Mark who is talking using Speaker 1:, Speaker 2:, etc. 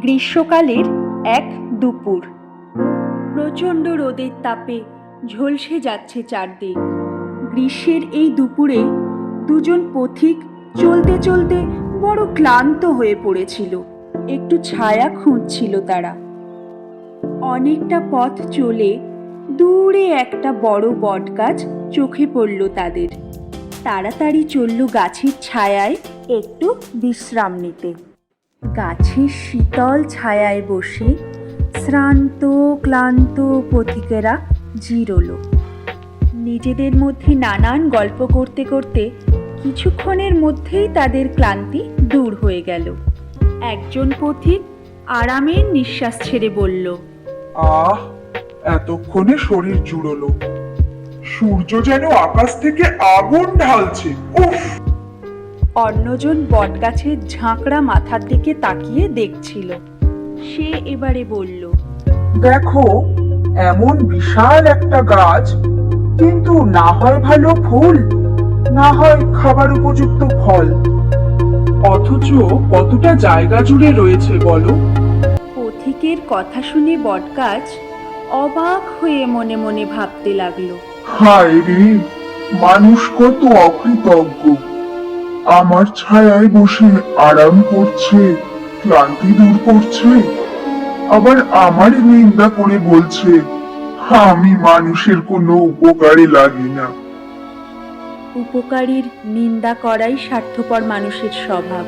Speaker 1: গ্রীষ্মকালের এক দুপুর। প্রচণ্ড রোদের তাপে ঝলসে যাচ্ছে চারদিক। গ্রীষ্মের এই দুপুরে দুজন পথিক চলতে চলতে বড় ক্লান্ত হয়ে পড়েছিল। একটু ছায়া খুঁজছিল তারা। অনেকটা পথ চলে দূরে একটা বড় বটগাছ চোখে পড়ল তাদের। তাড়াতাড়ি চলল গাছের ছায়ায় একটু বিশ্রাম নিতে। গাছের শীতল ছায়ায় বসে শ্রান্ত, ক্লান্ত পথিকেরা জিরোলো। নিজেদের মধ্যে নানান গল্প করতে করতে কিছুক্ষণের মধ্যেই তাদের ক্লান্তি দূর হয়ে গেল। একজন পথিক আরামের নিঃশ্বাস ছেড়ে বলল,
Speaker 2: আহ, এতক্ষণে শরীর জুড়লো সূর্য যেন আকাশ থেকে আগুন ঢালছে। উফ!
Speaker 1: অন্যজন বটগাছের ঝাঁকড়া মাথার দিকে তাকিয়ে দেখছিল। সে এবারে বলল
Speaker 2: দেখো এমন বিশাল একটা গাছ কিন্তু না হয় ভালো ফুল না হয় খাবার উপযুক্ত ফল। অথচ কতটা জায়গা জুড়ে রয়েছে বলো?
Speaker 1: পথিকের কথা শুনে বটগাছ অবাক হয়ে মনে মনে ভাবতে লাগল।
Speaker 2: হায় রে মানুষ কত অকৃতজ্ঞ। আমার ছায়ায় বসে আরাম করছে, ক্লান্তি দূর করছে। আবার আমার নিন্দা করে বলছে, আমি মানুষের কোনো উপকারে লাগি না।
Speaker 1: উপকারীর নিন্দা করাই স্বার্থপর মানুষের স্বভাব।